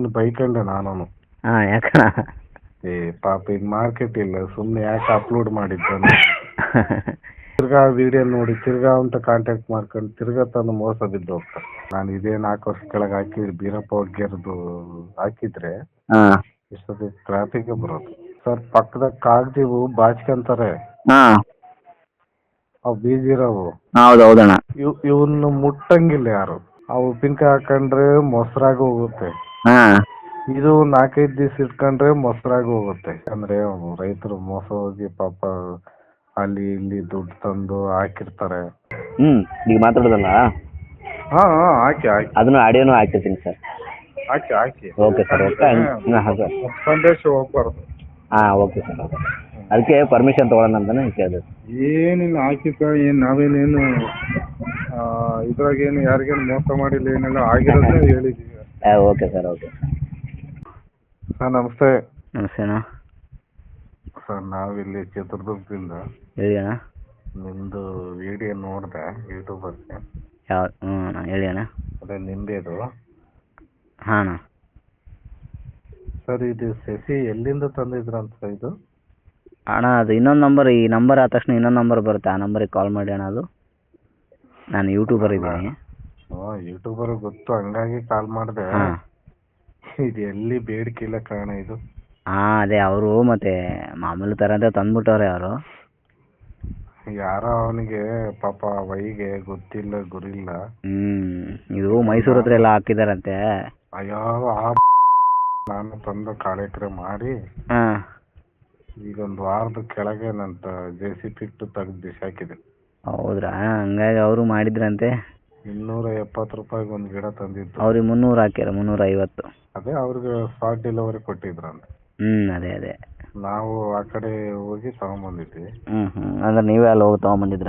ನಿಮ್ಮನ್ನ ಬೈಕಂಡೆ ನಾನು ಹಾಂ ಏ ಪಾಪ ಇದು ಮಾರ್ಕೆಟ್ ಇಲ್ಲ ಸುಮ್ಮನೆ ಯಾಕೆ ಅಪ್ಲೋಡ್ ಮಾಡಿದ್ದು ತಿರ್ಗಾ ವಿಡಿಯೋ ನೋಡಿ ತಿರ್ಗಾ ಅಂತ ಕಾಂಟ್ಯಾಕ್ಟ್ ಮಾಡ್ಕೊಂಡು ತಿರ್ಗಾ ತಂದು ಮೋಸ ಬಿದ್ದು ಹೋಗ್ತಾರೆ ನಾನು ಇದೇ ನಾಲ್ಕು ವರ್ಷ ಕೆಳಗೆ ಹಾಕಿ ಬೀರಪ್ಪ ಗೆರೆದು ಹಾಕಿದ್ರೆ ಹಾ. ಇಷ್ಟೊತ್ತಿಗೆ ಟ್ರಾಫಿಕ್ ಬರೋದು. ಸರ್ ಪಕ್ಕದ ಕಾಗ್ದಿವು ಬಾಚ್ಕೊಂತಾರೆ ಅವ್ ಅವು ಬೀಜಿರೋವು ಹೌದು ಹೌದಣ್ಣ ಇವ್ ಇವನ್ನ ಮುಟ್ಟಂಗಿಲ್ಲ ಯಾರು. ಅವು ಉಪ್ಪಿನಕಾಯಿ ಹಾಕೊಂಡ್ರೆ ಮೊಸರಾಗ ಹೋಗುತ್ತೆ. ಹಾಂ. ಇದು ನಾಲ್ಕೈದು ದಿವಸ ಇಟ್ಕೊಂಡ್ರೆ ಮೊಸರಾಗಿ ಹೋಗುತ್ತೆ. ಅಂದ್ರೆ ರೈತರು ಮೋಸ ಹೋಗಿ ಪಾಪ ಅಲ್ಲಿ ಇಲ್ಲಿ ದುಡ್ಡು ತಂದು ಹಾಕಿರ್ತಾರೆ. ಹ್ಮ್ ಈಗ ಮಾತಾಡೋದಲ್ಲ? ಹಾ ಹಾ ಹಾಕಿ ಹಾಕಿ. ಅದನ್ನ ಆಡಿಯೋನು ಹಾಕಿರ್ತೀನಿ ಸರ್. ಹಾಕಿ ಹಾಕಿ. Okay sir okay. ಹಾಂ ಸರ್. ಸಂದೇಶ ಹೋಗ್ಬಾರ್ದು. ಹಾಂ ಓಕೆ ಸರ್ ಓಕೆ. ಅದಕ್ಕೆ ಪರ್ಮಿಷನ್ ತೊಗೊಳೋಣ ಅಂತಾನೆ ಕೇಳಿದೆ. ಏನಿಲ್ಲ ಹಾಕಿಕ ಏನ್ ನಾವೇನೇನು ಆ, ಇದ್ರಾಗೇನು ಯಾರಿಗೇನು ಮೋಸ ಮಾಡಿಲ್ಲ ಏನೆಲ್ಲ ಆಗಿರೋದೇ ಹೇಳಿದೀವಿ. ಓಕೆ ಸರ್ ಓಕೆ ಸರ್ ನಮಸ್ತೆ. ನಮಸ್ತೆ ಅಣ್ಣ ಸರ್ ನಾವಿಲ್ಲಿ ಚಿತ್ರದುರ್ಗದಿಂದ ಹೇಳಿ ಅಣ್ಣ. ನಿಮ್ದು ವಿಡಿಯೋ ನೋಡಿದೆ ಯೂಟ್ಯೂಬಲ್ಲಿ ಯಾವ ಹ್ಞೂ ಅಣ್ಣ ಹೇಳಿ ಅಣ್ಣ. ಅದೇ ನಿಂಬೆದು ಹಾಂ ಅಣ್ಣ. ಸರ್ ಇದು ಸಸಿ ಎಲ್ಲಿಂದ ತಂದಿದ್ರಂತ ಇದು? ಅಣ್ಣ ಅದು ಇನ್ನೊಂದು ನಂಬರ್ ಈ ನಂಬರ್ ಆದ ತಕ್ಷಣ ಇನ್ನೊಂದು ನಂಬರ್ ಬರುತ್ತೆ. ಆ ನಂಬರಿಗೆ ಕಾಲ್ ಮಾಡಿ ಅಣ್ಣ ಅದು. ನಾನು ಯೂಟ್ಯೂಬರ್ ಇದ್ದೀನಿ. ಹಾಂ ಯೂಟ್ಯೂಬರ್ ಗೊತ್ತು ಹಂಗಾಗಿ ಕಾಲ್ ಮಾಡಿದೆ. ಹಾಂ. ಇದು ಎಲ್ಲಿ ಬೇಡಿಕೆ ಇಲ್ಲ ಕಾರಣ ಇದು. ಹಾಂ ಅದೇ ಅವರು ಮತ್ತೆ ಮಾಮೂಲಿ ಥರ ಅಂತ ತಂದ್ಬಿಟ್ಟವ್ರೆ ಅವರು. ಯಾರೋ ಅವನಿಗೆ ಪಾಪ ವೈಗೆ ಗೊತ್ತಿಲ್ಲ ಗುರಿಲ್ಲ. ಹ್ಮ್ ಇದು ಮೈಸೂರು ಹತ್ರ ಎಲ್ಲ ಹಾಕಿದಾರಂತೆ. ಅಯ್ಯೋ ಆ ನಾನು ತಂದು ಕಾರ್ಯಕ್ರಮ ಮಾಡಿ. ಹಾಂ. ಈಗ ಒಂದು ವಾರದ ಕೆಳಗೆ ನನ್ನ ಜೆ ಸಿ ಪಿ ಇಟ್ಟು ತೆಗೆದು ಬಿಸಾಕಿದೆ. ಹೌದ್ರಾ? ಹಂಗಾಗಿ ಅವರು ಮಾಡಿದ್ರಂತೆ. ಇನ್ನೂರ ಎಪ್ಪತ್ತು ರೂಪಾಯಿಗೆ ಒಂದು ಗಿಡ ತಂದಿದ್ದು ಅವ್ರಿಗೆ ಮುನ್ನೂರು ಹಾಕ್ಯಾರ ಮುನ್ನೂರ ಐವತ್ತು ಅದೇ ಅವ್ರಿಗೆ ಸ್ಪಾಟ್ ಡೆಲಿವರಿ ಕೊಟ್ಟಿದ್ರಂತೆ. ಹ್ಮ್ ಅದೇ ಅದೇ. ನಾವು ಆ ಕಡೆ ಹೋಗಿ ತಗೊಂಬಂದಿದ್ವಿ. ಹ್ಮ್ ಹ್ಮ್. ಅಂದ್ರೆ ನೀವೇ ಅಲ್ಲಿ ಹೋಗಿ ತಗೊಂಬಂದಿದ್ರ?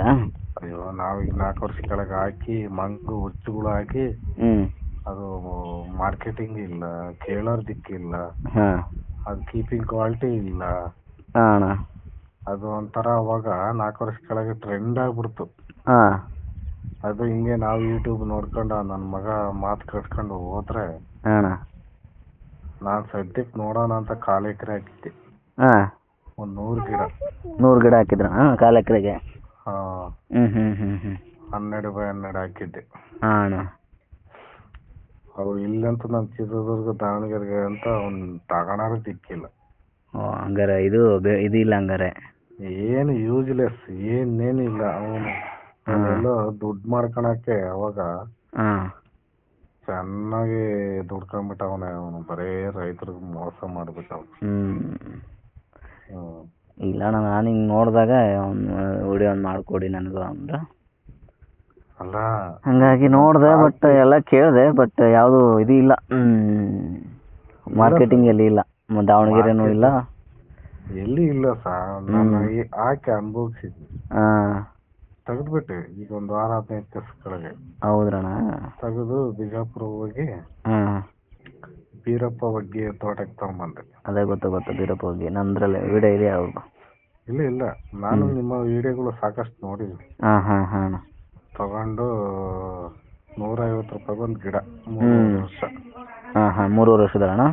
ಅಯ್ಯೋ ನಾವೀಗ ನಾಲ್ಕು ವರ್ಷ ಕೆಳಗೆ ಹಾಕಿ ಮಂಗು ಹುಚ್ಚುಗಳು ಹಾಕಿ ಹ್ಮ್. ಅದು ಮಾರ್ಕೆಟಿಂಗ್ ಇಲ್ಲ ಕೇಳೋರ್ ದಿಕ್ಕಿಲ್ಲ. ಹಾಂ. ಅದು ಕೀಪಿಂಗ್ ಕ್ವಾಲಿಟಿ ಇಲ್ಲ. ಹಾಂ ಅಣ್ಣ. ಅದು ಒಂಥರ ಅವಾಗ ನಾಲ್ಕು ವರ್ಷ ಕೆಳಗೆ ಟ್ರೆಂಡ್ ಆಗ್ಬಿಡ್ತು. ಹಾಂ. ಅದು ಹಿಂಗೆ ನಾವು ಯೂಟ್ಯೂಬ್ ನೋಡ್ಕೊಂಡು ನನ್ನ ಮಗ ಮಾತು ಕಟ್ಕೊಂಡು ಹೋದ್ರೆ ಅಣ್ಣ ನಾನು ಸದ್ಯಕ್ಕೆ ನೋಡೋಣ ಅಂತ ಕಾಲು ಎಕರೆ ಹಾಕಿದ್ದೆ. ಹಾಂ. ಒಂದು ನೂರು ಗಿಡ. ನೂರು ಗಿಡ ಹಾಕಿದ್ರ? ಹಾಂ ಕಾಲು ಎಕರೆಗೆ? ಹಾಂ. ಹ್ಞೂ ಹ್ಞೂ ಹ್ಞೂ ಹ್ಞೂ ಹನ್ನೆರಡು ಬೈ ಹನ್ನೆರಡು ಹಾಕಿದ್ದೆ. ಹಾಂ. ಅಣ್ಣ ಅವು ಇಲ್ಲಂತೂ ನಮ್ಮ ಚಿತ್ರದುರ್ಗ ದಾವಣಗೆರೆಗೆ ಅಂತ ಅವ್ನು ತಗೊಳಾರು ಸಿಕ್ಕಿಲ್ಲ. ಓ ಹಂಗಾರೆ ಇದು ಬೆ ಇದು ಇಲ್ಲ ಹಂಗಾರೆ. ಏನು ಯೂಸ್ಲೆಸ್ ಏನೇನಿಲ್ಲ ಅವನು. ಅವನೆಲ್ಲೋ ದುಡ್ಡು ಮಾಡ್ಕೊಳಕ್ಕೆ ಅವಾಗ ಚೆನ್ನಾಗಿ ದುಡ್ಕೊಂಡ್ಬಿಟ್ಟವನೆ ಅವನು. ಬರೇ ರೈತರಿಗೆ ಮೋಸ ಮಾಡ್ಬಿಟ್ಟ ಹ್ಞೂ ಹ್ಮ್. ಇಲ್ಲ ಅಣ್ಣ ನಾನು ಹಿಂಗೆ ನೋಡಿದಾಗ ಒಂದು ವಿಡಿಯೋ ಒಂದು ಮಾಡಿಕೊಡಿ ನನಗೂ ಅಂದ್ರೆ. ಅಲ್ಲ. ಹಂಗಾಗಿ ನೋಡಿದೆ ಬಟ್ ಎಲ್ಲ ಕೇಳಿದೆ ಬಟ್ ಯಾವುದು ಇದು ಇಲ್ಲ. ಮಾರ್ಕೆಟಿಂಗ್ ಎಲ್ಲಿ ಇಲ್ಲ. ದಾವಣಗೆರೆನೂ ಇಲ್ಲ. ಎಲ್ಲಿ ಇಲ್ಲ ಸಾ. ನಾನು ಹಾಕಿ ಅನುಭವಿಸಿದ್ವಿ ತೆಗೆದ್ಬಿಟ್ಟೆ ಈಗ ಒಂದು ವಾರ ಹದಿನೈದು ದಿವಸ ಕೆಳಗೆ ಹೌದ್ರಣ್ಣ? ತೆಗೆದು ಬಿಜಾಪುರ ಹೋಗಿ ಹಾಂ. ಬೀರಪ್ಪ ಬಗ್ಗೆ ತೋಟಕ್ಕೆ ತಗೊಂಬಂದೆ. ಅದೇ ಗೊತ್ತು ಗೊತ್ತು ಬೀರಪ್ಪ ಹೋಗಿ ನಂದ್ರಲ್ಲಿ ವಿಡಿಯೋ ಇದೆಯಾ ಅವ್ರದ್ದು ಇಲ್ಲ ಇಲ್ಲ. ನಾನು ನಿಮ್ಮ ವಿಡಿಯೋಗಳು ಸಾಕಷ್ಟು ನೋಡಿದ್ವಿ ಹಾಂ ಹಾಂ ಹಾಂ ತಗೊಂಡು ನೂರೈವತ್ತು ರೂಪಾಯಿ ಒಂದು ಗಿಡ. ಮೂರು ಹ್ಮ್. ವರ್ಷ. ಹಾಂ ಹಾಂ ಮೂರುವರೆ ವರ್ಷದ ಅಣ್ಣ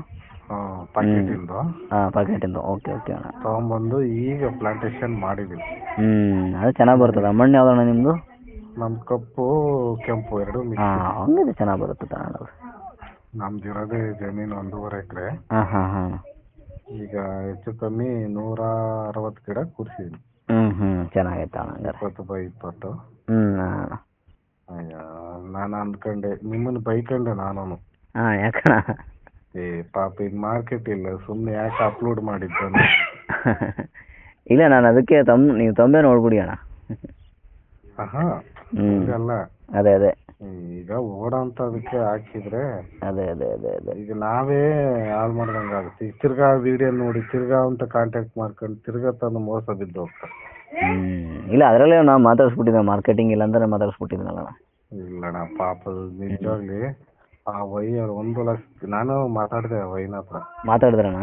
ಪ್ಯಾಕೆಟಿಂದು ಹಾಂ ಪ್ಯಾಕೆಟಿಂದು ಓಕೆ ಓಕೆ ಅಣ್ಣ. ತಗೊಂಬಂದು ಈಗ ಪ್ಲಾಂಟೇಶನ್ ಮಾಡಿದೀವಿ. ಹ್ಮ್ ಅದು ಚೆನ್ನಾಗಿ ಬರ್ತದೆ? ಮಣ್ಣು ಯಾವ್ದಣ್ಣ ನಿಮ್ಮದು ನಮ್ ಕಪ್ಪು ಕೆಂಪು ಎರಡು ಹಾಂ ಹಂಗಿದೆ ಚೆನ್ನಾಗಿ ಬರುತ್ತೆ ನಮ್ದು ಇರೋದೇ ಜಮೀನು ಒಂದೂವರೆ ಎಕರೆ. ಹಾಂ ಹಾಂ ಹಾಂ. ಈಗ ಹೆಚ್ಚು ಕಮ್ಮಿ ನೂರ ಅರವತ್ತು ಗಿಡ ಕೂರಿಸಿದ್ವಿ ಹ್ಮ್ ಹ್ಞೂ ಚೆನ್ನಾಗೈತೆ ಅಣ್ಣ ಹಂಗಾರೆ. ಇಪ್ಪತ್ತು ಬೈ ಇಪ್ಪತ್ತು. ಹ್ಞೂ ನಾನು ಅಂದ್ಕೊಂಡೆ. ನಿಮ್ಮನ್ನ ಬೈಕೊಂಡೆ ನಾನು ಹಾಂ ಯಾಕಣ್ಣ? ಏ ಪಾಪ ಈಗ ಮಾರ್ಕೆಟ್ ಇಲ್ಲ ಸುಮ್ಮನೆ ಯಾಕೆ ಅಪ್ಲೋಡ್ ಮಾಡಿದ್ದು ಇಲ್ಲ ನಾನು ಅದಕ್ಕೆ ತಮ್ ನೀವು ತಂಬೆ ನೋಡ್ಬಿಡಿ ಅಣ್ಣ. ಆಹಾ ಹಂಗಲ್ಲ? ಅದೇ ಅದೇ. ಈಗ ಓಡೋಂಥದಕ್ಕೆ ಹಾಕಿದ್ರೆ ಅದೇ ಅದೇ ಅದೇ ಅದೇ. ಈಗ ನಾವೇ ಹಾಳು ಮಾಡ್ದಂಗೆ ಆಗುತ್ತೆ. ಈಗ ತಿರ್ಗಾ ವಿಡಿಯೋ ನೋಡಿ ತಿರ್ಗಾ ಅಂತ ಕಾಂಟ್ಯಾಕ್ಟ್ ಮಾಡ್ಕೊಂಡು ತಿರ್ಗಾ ತಂದು ಮೋಸ ಬಿದ್ದು ಹೋಗ್ತಾರೆ ಇಲ್ಲ ಅದರಲ್ಲೇ ನಾವು ಮಾತಾಡಿಸ್ಬಿಟ್ಟಿದ್ದೆ ಮಾರ್ಕೆಟಿಂಗ್ ಇಲ್ಲ ಅಣ್ಣ. ಇಲ್ಲ ಇಲ್ಲಣ್ಣ ಪಾಪ ನಿಜವಾಗ್ಲಿ ಆ ವೈ ಅವ್ರು ಒಂದು ಲಕ್ಷ ನಾನು ಮಾತಾಡಿದೆ ವೈನ ಹತ್ರ. ಮಾತಾಡಿದ್ರಣ್ಣ?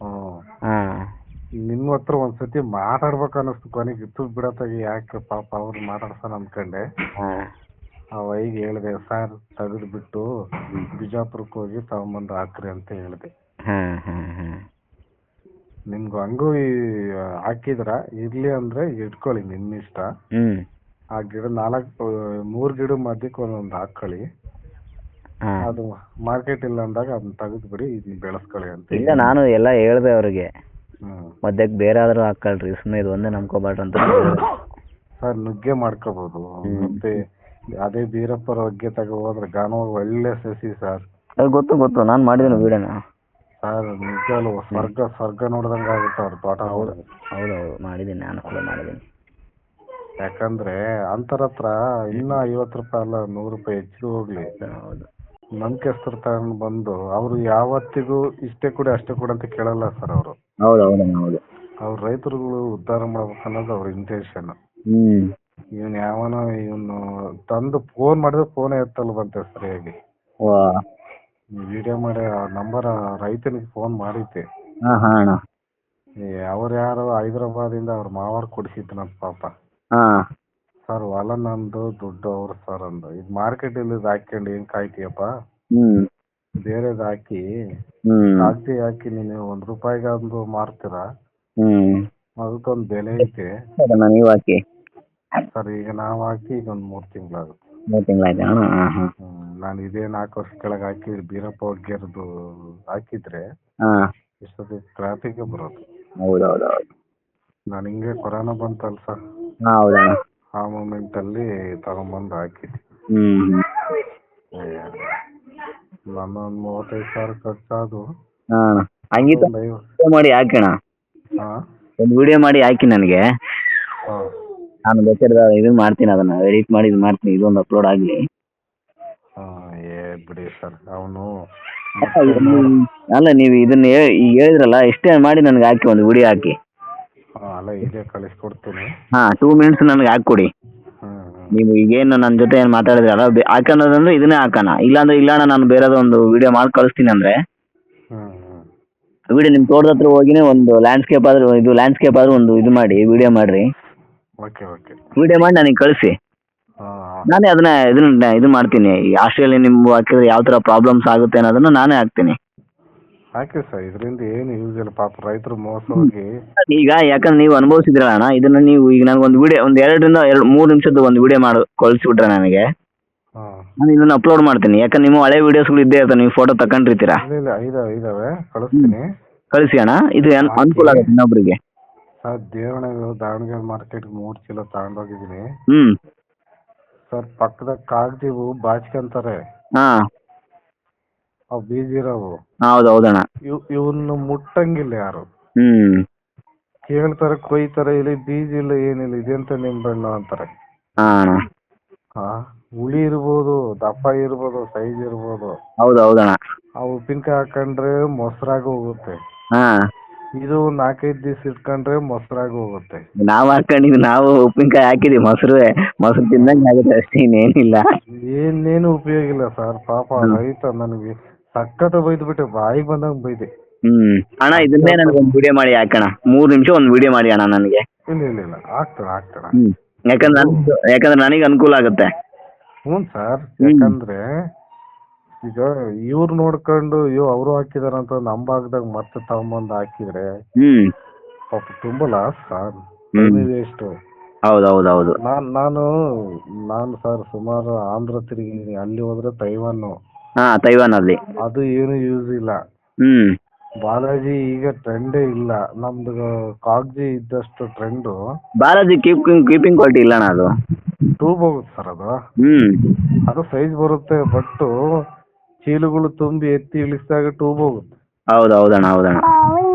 ಹ್ಮ್ ಹಾಂ. ನಿಮ್ಮ ಹತ್ರ ಒಂದ್ಸತಿ ಮಾತಾಡ್ಬೇಕು ಅನ್ನಿಸ್ತು ಕೊನೆಗೆ ಇತ್ತು ಬಿಡತ್ತಾಗಿ ಯಾಕೆ ಪಾಪ ಅವ್ರು ಮಾತಾಡ್ಸೋಣ ಅನ್ಕೊಂಡೆ ಹಾಂ. ಆ ವೈಗೆ ಹೇಳಿದೆ ಸರ್ ತೆಗೆದ್ಬಿಟ್ಟು ಬಿಜಾಪುರಕ್ಕೆ ಹೋಗಿ ತಗೊಂಬಂದು ಹಾಕ್ರಿ ಅಂತ ಹೇಳಿದೆ. ಹಾಂ ಹಾಂ ಹಾಂ. ನಿಮ್ಗೆ ಹಂಗೂ ಈ ಹಾಕಿದ್ರ ಇರ್ಲಿ ಅಂದ್ರೆ ಇಟ್ಕೊಳ್ಳಿ ನಿಮ್ಮ ಇಷ್ಟ ಹ್ಞೂ ಆ ಗಿಡ ನಾಲ್ಕು ಮೂರ್ ಗಿಡ ಮಧ್ಯಕ್ಕೆ ಒಂದೊಂದು ಹಾಕೊಳ್ಳಿ ಅದು ಮಾರ್ಕೆಟ್ ಇಲ್ಲ ಅಂದಾಗ ಅದನ್ನ ತೆಗೆದ್ಬಿಡಿ ಇದನ್ನ ಬೆಳೆಸ್ಕೊಳ್ಳಿ ಅಂತ ಇಲ್ಲ ನಾನು ಎಲ್ಲ ಹೇಳ್ದೆ ಅವ್ರಿಗೆ. ಹ್ಮ್ ಮಧ್ಯಕ್ಕೆ ಬೇರೆ ಆದರೂ ಹಾಕೊಳ್ರಿ ಸುಮ್ಮನೆ ಇದು ಒಂದೇ ನಂಬ್ಕೋಬಾರ್ದು ಅಂತ ಹೇಳ್ದೆ. ಸರ್ ನುಗ್ಗೆ ಮಾಡ್ಕೋಬಹುದು ಮತ್ತೆ ಅದೇ ಬೀರಪ್ಪರ ಬಗ್ಗೆ ತಗೋ ಹೋದ್ರೆ ಗಾನ ಒಳ್ಳೆ ಸಸಿ ಸರ್. ಅದು ಗೊತ್ತು ಗೊತ್ತು. ನಾನು ಮಾಡಿದ್ದೀನಿ ವೀಡಿಯೋನ. ಸರ್ ನಿಜವಲ್ಲ ಸ್ವರ್ಗ ಸ್ವರ್ಗ ನೋಡ್ದಂಗ ಆಗುತ್ತೆ ಅವ್ರ ತೋಟ ಹೌದು ಹೌದು ಹೌದು. ಮಾಡಿದ್ದೀನಿ ನಾನು ಕೂಡ ಮಾಡಿದ್ದೀನಿ. ಯಾಕಂದ್ರೆ ಅಂತರ ಹತ್ರ ಇನ್ನ ಐವತ್ತು ರೂಪಾಯಿ ಅಲ್ಲ ನೂರು ರೂಪಾಯಿ ಹೆಚ್ಚು ಹೋಗ್ಲಿ. ಹೌದು. ನಂಬಿಕೆಸ್ತರು ತಗೊಂಡು ಬಂದು ಅವರು ಯಾವತ್ತಿಗೂ ಇಷ್ಟೇ ಕೊಡಿ ಅಷ್ಟೇ ಕೊಡಿ ಅಂತ ಕೇಳಲ್ಲ ಸರ್ ಅವರು. ಹೌದು ಹೌದು ಹೌದು. ಅವ್ರ ರೈತರುಗಳು ಉದ್ಧಾರ ಮಾಡ್ಬೇಕು ಅನ್ನೋದು ಅವ್ರ ಇಂಟೆನ್ಷನ್ ಹ್ಮ್. ಇವನ್ ಯಾವನ ಇವನು ತಂದು ಫೋನ್ ಮಾಡಿದ್ರೆ ಫೋನ್ ಎತ್ತಲ್ವಂತೆ ಸರಿಯಾಗಿ ವಾ. ವಿಡಿಯೋ ಮಾಡಿ ಆ ನಂಬರ್ ರೈತನಿಗೆ ಫೋನ್ ಮಾಡಿದ್ದೆ. ಅವ್ರ ಯಾರು ಅಣ್ಣ. ಇಂದ ಯಾರೋ ಹೈದರಾಬಾದಿಂದ ಅವ್ರ ಮಾವಾರ್ ಕೊಡಿಸಿದ್ನಂತ ಪಾಪ. ಹಾಂ. ಸರ್ ಹೊಲ ನಂದು ದುಡ್ಡು ಅವ್ರು ಸರ್ ಅಂದ. ಇದು ಮಾರ್ಕೆಟಲ್ಲಿ ಇದು ಹಾಕ್ಕೊಂಡು ಏನ್ ಕಾಯ್ತೀಯಪ್ಪ? ಬೇರೆದ ಬೇರೆದ್ ಹಾಕಿ ಕಾಗ್ದಿ ಹಾಕಿ ನೀನು ಒಂದ್ ರೂಪಾಯಿಗೊಂದು ಮಾರ್ತೀರಾ? ಹ್ಮ್. ಅದಕ್ಕೊಂದು ಬೆಲೆ ಐತೆ. ಅದನ್ನ ನೀವು ಹಾಕಿ. ಸರ್ ಈಗ ನಾವು ಹಾಕಿ ಈಗ ಒಂದು ಮೂರು ತಿಂಗಳಾಗುತ್ತೆ. ಮೂರು ತಿಂಗಳಾಯ್ತು? ಅಣ್ಣ ಹಾಂ ಹಾಂ. ನಾನು ಇದೇ ನಾಲ್ಕು ವರ್ಷ ಕೆಳಗೆ ಹಾಕಿ ಬೀರಪ್ಪ ಹೊಗ್ಗೆರ್ದು ಹಾಕಿದ್ರೆ ಹಾಂ. ಇಷ್ಟೊತ್ತಿಗೆ ಟ್ರಾಫಿಕ್ ಬರೋದು ಹೌದು ಹೌದು ಹೌದು ನಾನು ಹಿಂಗೆ ಕೊರೋನಾ ಬಂತಲ್ಲ ಸರ್ ಹಾಂ ಹೌದಣ್ಣ. ಆ ಮೂಮೆಂಟ್ ಅಲ್ಲಿ ತಗೊಂಬಂದು ಹಾಕಿದ್ವಿ. ನನ್ನ ಒಂದ್ ಮೂವತ್ತೈದು ಸಾವಿರ ಖರ್ಚಾದು ಹಾಂ ಒಂದು ಮಾಡಿ ಹಾಕಿ ಅಣ್ಣ ಹಾಂ. ಒಂದು ವಿಡಿಯೋ ಮಾಡಿ ಹಾಕಿ ನನಗೆ. ಹಾ. ನಾನು ಬೇಕಾದ್ರೆ ಇದು ಮಾಡ್ತೀನಿ ಅದನ್ನ ಎಡಿಟ್ ಮಾಡಿ ಇದು ಮಾಡ್ತೀನಿ ಇದೊಂದು ಅಪ್ಲೋಡ್ ಆಗಲಿ. ಹಾಂ ಏ ಬಿಡಿ ಸರ್ ಅವನು ಅಲ್ಲ ನೀವು ಇದನ್ನ ಹೇ- ಈಗ ಹೇಳಿದ್ರಲ್ಲ ಇಷ್ಟೇ ಮಾಡಿ ನನಗೆ ಹಾಕಿ ಒಂದು ವಿಡಿಯೋ ಹಾಕಿ. ಅಲ್ಲ ಇದೇ ಕಳಿಸ್ಕೊಡ್ತೀನಿ ಹಾಂ ಟೂ ಮಿನಿಟ್ಸ್ ನನಗೆ ಹಾಕ್ಕೊಡಿ. ನೀವು ಈಗೇನು ನನ್ನ ಜೊತೆ ಏನು ಮಾತಾಡಿದ್ರಲ್ಲ ಅಲ್ಲ ಹಾಕೋಣದಂದ್ರೆ ಇದನ್ನೇ ಹಾಕೋಣ. ಇಲ್ಲಾಂದ್ರೆ ಇಲ್ಲ ನಾನು ಬೇರೆದೊಂದು ವಿಡಿಯೋ ಮಾಡಿ ಕಳಿಸ್ತೀನಿ ಅಂದ್ರೆ. ವಿಡಿಯೋ ನಿಮ್ಮ ತೋಟದ ಹತ್ರ ಹೋಗಿನೇ ಒಂದು ಲ್ಯಾಂಡ್ಸ್ಕೇಪ್ ಆದ್ರೂ ಇದು ಲ್ಯಾಂಡ್ಸ್ಕೇಪ್ ಆದ್ರೂ ಒಂದು ಇದು ಮಾಡಿ ವಿಡಿಯೋ ಮಾಡ್ರಿ. ಓಕೆ ಓಕೆ ವಿಡಿಯೋ ಮಾಡಿ ನನಗೆ ಕಳಿಸಿ. ನಾನೇ ಅದನ್ನ ಇದನ್ನ ಇದು ಮಾಡ್ತೀನಿ. ಆಸ್ಟ್ರೇಲಿಯಾ ನಿಮ್ಗೆ ಹಾಕಿದ್ರೆ ಯಾವ ತರ ಪ್ರಾಬ್ಲಮ್ಸ್ ಆಗುತ್ತೆ ಅನ್ನೋದನ್ನ ನಾನೇ ಹಾಕ್ತೀನಿ. ಹಾಕಿ ಸರ್? ಇದರಿಂದ ಏನು ಯೂಸ್ ಇಲ್ಲ? ಪಾಪ ರೈತರು ಮೋಸ ಹೋಗಿ ಈಗ ಯಾಕಂದ್ರೆ ನೀವು ಅನುಭವಿಸಿದ್ರಲ್ಲ ಅಣ್ಣ ಇದನ್ನ ನೀವು ಈಗ ನನಗೆ ಒಂದು ವಿಡಿಯೋ ಒಂದು ಎರಡರಿಂದ ಎರಡು ಮೂರು ನಿಮಿಷದ ಒಂದು ವಿಡಿಯೋ ಮಾಡಿ ಕಳಿಸ್ಬಿಟ್ರೆ ನನಗೆ. ಹಾಂ. ನಾನು ಇದನ್ನ ಅಪ್ಲೋಡ್ ಮಾಡ್ತೀನಿ. ಯಾಕಂದ್ರೆ ನಿಮ್ಮ ಹಳೆ ವಿಡಿಯೋಸ್ಗಳು ಇದ್ದೇ ಇರ್ತವೆ ನೀವು ಫೋಟೋ ತಗೊಂಡಿರ್ತೀರಾ? ಇಲ್ಲ ಇಲ್ಲ ಇದಾವೆ ಇದಾವೆ ಕಳಿಸ್ತೀನಿ. ಕಳಿಸಿ ಅಣ್ಣ ಇದು ಅನ್- ಅನುಕೂಲ ಆಗುತ್ತೆ ಇನ್ನೊಬ್ರಿಗೆ? ಸರ್ ದೇವಣಗೆ ದಾವಣಗೆರೆ ಮಾರ್ಕೆಟ್ಗೆ ಮೂರು ಚೀಲ ತಗೊಂಡೋಗಿದ್ದೀನಿ ಹ್ಮ್. ಸರ್ ಪಕ್ಕದ ಕಾಗ್ದಿವು ಬಾಚ್ಕೊಂತಾರೆ. ಹಾಂ. ಅವು ಬೀಜ ಇರೋವು ಹೌದು ಹೌದಣ್ಣ ಇವ್ ಇವನ್ನ ಮುಟ್ಟಂಗಿಲ್ಲ ಯಾರು. ಹ್ಮ್. ಕೇಳ್ತಾರೆ ಕೊಯ್ತಾರೆ ಇಲ್ಲಿ ಬೀಜ ಇಲ್ಲ ಏನಿಲ್ಲ ಇದೆಂತ ನಿಂಬೆಹಣ್ಣು ಅಂತಾರೆ. ಹಾ ಅಣ್ಣ. ಹಾ ಹುಳಿ ಇರ್ಬೋದು ದಪ್ಪ ಇರ್ಬೋದು ಸೈಜ್ ಇರ್ಬೋದು. ಹೌದೌದಣ್ಣ. ಆ ಉಪ್ಪಿನಕಾಯಿ ಹಾಕೊಂಡ್ರೆ ಮೊಸರಾಗಿ ಹೋಗುತ್ತೆ. ಹಾ. ಇದು ನಾಲ್ಕೈದು ದಿವಸ ಇಟ್ಕೊಂಡ್ರೆ ಮೊಸರಾಗಿ ಹೋಗುತ್ತೆ. ನಾವ್ ಹಾಕೊಂಡಿದ್ವಿ ನಾವು ಉಪ್ಪಿನಕಾಯಿ ಹಾಕಿದ್ವಿ ಮೊಸರು ಮೊಸರು ತಿಂದಂಗೆ ಆಗುತ್ತೆ ಅಷ್ಟೇ ಇನ್ನೇನಿಲ್ಲ. ಏನೇನು ಉಪಯೋಗ ಇಲ್ಲ ಸರ್ ಪಾಪ ರೈತ ನನಗೆ ಸಖತ್ ಬೈದ್ಬಿಟ್ಟೆ ಬಾಯಿ ಬಂದಂಗ್ ಬೈದೆ. ಹ್ಮ್. ಅಣ್ಣ ಇದನ್ನೇ ನನಗೆ ಒಂದು ವಿಡಿಯೋ ಮಾಡಿ ಹಾಕಣ. ಮೂರ್ ನಿಮಿಷ ಒಂದ್ ವಿಡಿಯೋ ಮಾಡಿ ಅಣ್ಣ ನನಗೆ. ಇಲ್ಲ ಇಲ್ಲ ಇಲ್ಲ. ಹ್ಞೂ ಯಾಕಂದ್ರೆ ನನಗೆ ಯಾಕಂದ್ರೆ ನನಗೆ ಅನುಕೂಲ ಆಗುತ್ತೆ. ಹ್ಞೂ ಸರ್. ಯಾಕಂದ್ರೆ ಈಗ ಇವ್ರು ನೋಡ್ಕೊಂಡು ಅಯ್ಯೋ ಅವರು ಹಾಕಿದಾರಂತ ನಮ್ ಭಾಗದಾಗ ಮತ್ತೆ ತಗೊಂಬಂದು ಹಾಕಿದ್ರೆ ಹ್ಮ್. ಪಾಪ ತುಂಬಾ ಲಾಸ್ ಸರ್. ಹ್ಮ್. ವೇಸ್ಟ್ ಹೌದು ಹೌದು ಹೌದು ನಾನ್ ನಾನು ನಾನು ಸರ್ ಸುಮಾರು ಆಂಧ್ರ ತಿರುಗಿ ಅಲ್ಲಿ ಹೋದ್ರೆ ತೈವಾನು ಹಾಂ ತೈವಾನಲ್ಲಿ ಅದು ಏನು ಯೂಸ್ ಇಲ್ಲ. ಹ್ಮ್. ಬಾಲಾಜಿ ಈಗ ಟ್ರೆಂಡೇ ಇಲ್ಲ. ನಮ್ದು ಕಾಗ್ಜಿ ಇದ್ದಷ್ಟು trend Balaji keeping keeping quality ಇಲ್ಲ ಅದು. ಟ್ಯೂಬ್ ಹೋಗುತ್ತೆ ಸರ್ ಅದು. ಹ್ಮ್. ಅದು ಸೈಜ್ ಬರುತ್ತೆ ಬಟ್ಟು ಚೀಲಗಳು ತುಂಬಿ ಎತ್ತಿ ಇಳಿಸಿದಾಗ ಟ್ಯೂಬ್ ಹೋಗುತ್ತೆ. ಹೌದು ಹೌದಣ್ಣ ಹೌದಣ್ಣ.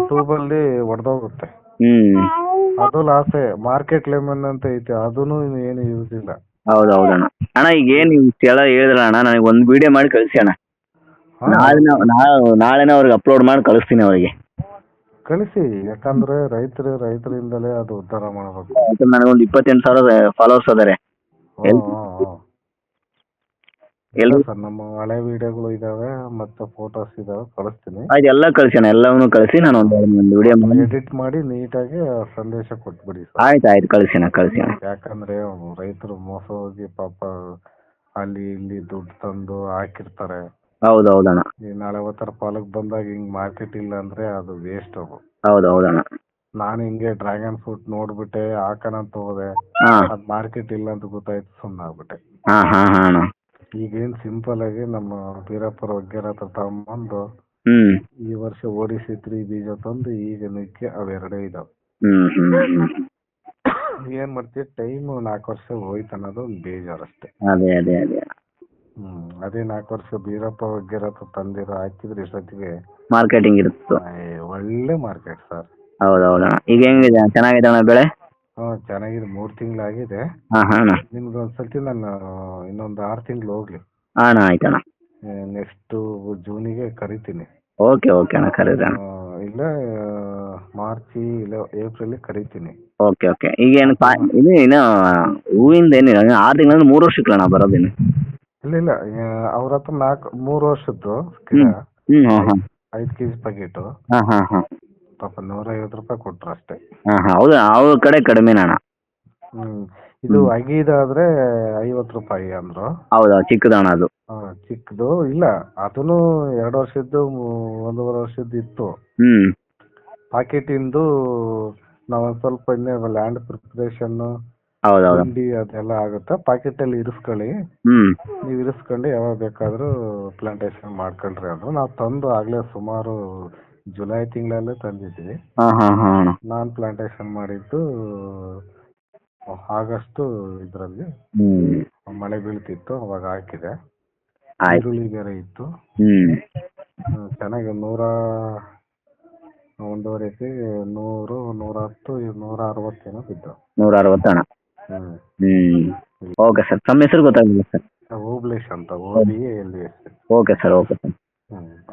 ಟ್ಯೂಬಲ್ಲಿ ಒಡೆದೋಗುತ್ತೆ. ಹ್ಮ್. ಅದು ಲಾಸೆ ಮಾರ್ಕೆಟ್ ಲೆಮನ್ ಅಂತ ಐತೆ ಅದೂ ಏನು ಯೂಸ್ ಇಲ್ಲ. ಹೌದು ಹೌದಣ್ಣ ಅಣ್ಣ ಈಗ ಏನು ಇಷ್ಟೆಲ್ಲ ಹೇಳಿದ್ರ ಅಣ್ಣ ನನಗೆ ಒಂದು ವಿಡಿಯೋ ಮಾಡಿ ಕಳಿಸಿ ಅಣ್ಣ. ನಾಳೆನ ನಾಳೆ ನಾಳೆನೇ ಅವ್ರಿಗೆ ಅಪ್ಲೋಡ್ ಮಾಡಿ ಕಳಿಸ್ತೀನಿ ಅವರಿಗೆ. ಕಳಿಸಿ ಯಾಕಂದ್ರೆ ರೈತರು ರೈತರಿಂದಲೇ ಅದು ಉದ್ಧಾರ ಮಾಡಬೇಕು. ನನಗೊಂದು ಇಪ್ಪತ್ತೆಂಟು ಸಾವಿರ ಫಾಲೋವರ್ಸ್ ಅದಾರೆ. ಸರ್ ನಮ್ಮ ಹಳೆ ವಿಡಿಯೋಗಳು ಇದಾವೆ ಮತ್ತೆ ಫೋಟೋಸ್ ಇದಾವೆ ಕಳಿಸ್ತೀನಿ. ಆಯ್ತು ಎಲ್ಲ ಕಳಿಸಿ ಅಣ್ಣ ಎಲ್ಲವನ್ನೂ ಕಳಿಸಿ ನಾನು ಒಂದು ಒಂದು ವಿಡಿಯೋ ಮಾಡಿ. ಎಡಿಟ್ ಮಾಡಿ ನೀಟಾಗಿ ಸಂದೇಶ ಕೊಟ್ಬಿಡಿ ಸರ್. ಆಯ್ತು ಆಯ್ತು ಕಳಿಸಿ ಅಣ್ಣ ಕಳಿಸಿ ಅಣ್ಣ. ಯಾಕಂದ್ರೆ ರೈತರು ಮೋಸ ಹೋಗಿ ಪಾಪ ಅಲ್ಲಿ ಇಲ್ಲಿ ದುಡ್ಡು ತಂದು ಹಾಕಿರ್ತಾರೆ. ಹೌದು ಹೌದಣ್ಣ ಈ ನಾಳೆ ಅವತ್ತರ ಪಾಲಕ್ ಬಂದಾಗ ಹಿಂಗ್ ಮಾರ್ಕೆಟ್ ಇಲ್ಲ ಅಂದ್ರೆ ಅದು ವೇಸ್ಟ್ ಅದು. ಹೌದು ಹೌದಣ್ಣ ನಾನು ಹಿಂಗೆ ಡ್ರ್ಯಾಗನ್ ಫ್ರೂಟ್ ನೋಡ್ಬಿಟ್ಟೆ ಹಾಕೋಣ ಅಂತ ಹೋದೆ. ಹಾಂ. ಅದ್ ಮಾರ್ಕೆಟ್ ಇಲ್ಲ ಅಂತ ಗೊತ್ತಾಯ್ತು ಸುಮ್ಮನೆ ಆಗ್ಬಿಟ್ಟೆ ಹಾ ಹಾ ಅಣ್ಣ. ಈಗೇನ್ ಸಿಂಪಲ್ ಆಗಿ ನಮ್ಮ ಬೀರಪ್ಪರ ಒಗ್ಗೆರ ಹತ್ರ ತಗೊಂಬಂದು ಹ್ಞೂ ಈ ವರ್ಷ ಓಡಿಸಿ ತ್ರೀ ಬೀಜ ತಂದು ಈಗ ನಿಕ್ಕೆ ಅವೆರಡೇ ಇದಾವೆ. ಹ್ಮ್ ಹ್ಞೂ ಏನ್ ಮಾಡ್ತೀವಿ ಟೈಮ್ ನಾಲ್ಕು ವರ್ಷ ಹೋಯ್ತು ಅನ್ನೋದು ಒಂದ್ ಬೇಜಾರ್ ಅಷ್ಟೇ. ಅದೇ ಅದೇ ಅದೇ. ಹ್ಮ್ ಅದೇ ನಾಲ್ಕು ವರ್ಷ ಬೀರಪ್ಪ ಹತ್ರ ತಂದಿರೋ ಹಾಕಿದ್ರೆ ಇಷ್ಟೊತ್ತಿಗೆ ಮಾರ್ಕೆಟಿಂಗ್ ಇರುತ್ತೆ. ಏ, ಒಳ್ಳೆ ಮಾರ್ಕೆಟ್ ಸರ್. ಹೌದೌದಣ್ಣ ಈಗ ಹೆಂಗಿದೆ? ಚೆನ್ನಾಗಿದೆ ಅಣ್ಣ ಬೆಳೆ? ಹ್ಮ್ ಚೆನ್ನಾಗಿದೆ. ಮೂರ್ ತಿಂಗಳಾಗಿದೆ. ಹಾ ಹಾಂ ಅಣ್ಣ. ನಿಮ್ಗೆ ಒಂದ್ಸತಿ ನಾನು ಇನ್ನೊಂದು ಆರು ತಿಂಗಳು ಹೋಗ್ಲಿ. ಹಾಂ ಅಣ್ಣ ಆಯ್ತಣ್ಣ ನೆಕ್ಸ್ಟ್ ಜೂನಿಗೆ ಕರಿತೀನಿ. ಓಕೆ ಓಕೆ ಅಣ್ಣ. ಕರೀರಿ ಅಣ್ಣ. ಆ, ಇಲ್ಲ ಮಾರ್ಚ್ ಇಲ್ಲ ಏಪ್ರಿಲ್ ಕರಿತೀನಿ. Okay okay. ಈಗ ಏನು ಕಾ ಇದು ಏನು ಹೂವಿಂದ ಏನಿಲ್ಲ ಇನ್ನು ಆರು ತಿಂಗಳು ಮೂರು ವರ್ಷಕ್ಕೆ ಅಣ್ಣ ಬರೋದೇನು ಇಲ್ಲ ಇಲ್ಲ. ಅವ್ರ ಹತ್ರ ನಾಲ್ಕು ಮೂರು ವರ್ಷದ್ದು ಗಿಡ ಹ್ಞೂ ಹಾಂ ಹಾಂ. ಐದು ಕೆ ಜಿ ಪ್ಯಾಕೆಟು ಹಾಂ ಹಾಂ ಹಾಂ. ಪಾಪ ನೂರೈವತ್ತು ರೂಪಾಯಿ ಕೊಟ್ರು ಅಷ್ಟೇ. ಹಾಂ ಹಾಂ ಹೌದು ಅವ್ರ ಕಡೆ ಕಡಿಮೆ ಅಣ್ಣ ಹ್ಮ್ ಇದು ಅಗಿದಾದ್ರೆ ಐವತ್ತು ರೂಪಾಯಿ ಅಂದ್ರು. ಹೌದಾ ಚಿಕ್ಕದಣ್ಣ ಅದು? ಚಿಕ್ಕದು ಇಲ್ಲ ಅದನ್ನು ಎರಡು ವರ್ಷದ್ದು ಮೂ- ಒಂದೂವರೆ ವರ್ಷದ್ದು ಇತ್ತು. ಹ್ಞೂ ಪಾಕೆಟಿಂದು ನಾವು ಒಂದು ಸ್ವಲ್ಪ ಇನ್ನೇ ಲ್ಯಾಂಡ್ ಪ್ರಿಪ್ರೇಷನ್ ಅದೆಲ್ಲ ಆಗುತ್ತೆ. ಪಾಕೆಟ್ ಅಲ್ಲಿ ಇರಿಸ್ಕೊಳ್ಳಿ. ಹ್ಞೂ ನೀವು ಇರಿಸ್ಕೊಂಡು ಯಾವಾಗ ಬೇಕಾದ್ರೂ ಪ್ಲಾಂಟೇಶನ್ ಮಾಡ್ಕೊಳ್ರಿ ಅಂದ್ರು ನಾವು ತಂದು ಆಗ್ಲೇ ಸುಮಾರು ಜುಲೈ ತಿಂಗಳಲ್ಲೇ ತಂದಿದ್ವಿ ಹಾ ಹಾ ಹಾಂ ಅಣ್ಣ. ನಾನು ಪ್ಲಾಂಟೇಶನ್ ಮಾಡಿದ್ದು ಆಗಸ್ಟ್ ಇದರಲ್ಲಿ ಹ್ಞೂ ಮಳೆ ಬೀಳ್ತಿತ್ತು ಅವಾಗ ಹಾಕಿದೆ. ಆಯ್ತು. ಈರುಳ್ಳಿ ಬೇರೆ ಇತ್ತು. ಹ್ಮ್, ಚೆನ್ನಾಗಿ ನೂರ ಒಂದೂವರೆ ಕೆ ನೂರು ನೂರ ಹತ್ತು ನೂರ ಅರವತ್ತೇನೋ ಬಿದ್ದು. ನೂರ ಅರವತ್ತು ಅಣ್ಣ. ಹ್ಮ್. ಹ್ಮ್. ಓಕೆ ಸರ್ ತಮ್ಮ ಹೆಸರು ಗೊತ್ತಾಗಲಿಲ್ಲ ಸರ್. ಓಬ್ಲೇಶ್ ಅಂತ O B L S. Okay sir okay sir. ಹ್ಮ್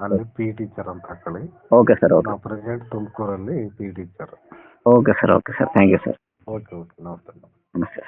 ಅಲ್ಲಿ ಪಿ ಟೀಚರ್ ಅಂತ ಹಾಕೊಳ್ಳಿ ಓಕೆ ಸರ್ ಓಕೆ ನಾವು ಪ್ರೆಸೆಂಟ್ ತುಮಕೂರಲ್ಲಿ P teacher okay sir okay sir thank you sir okay okay ನಮಸ್ತೆ ನಮಸ್ತೆ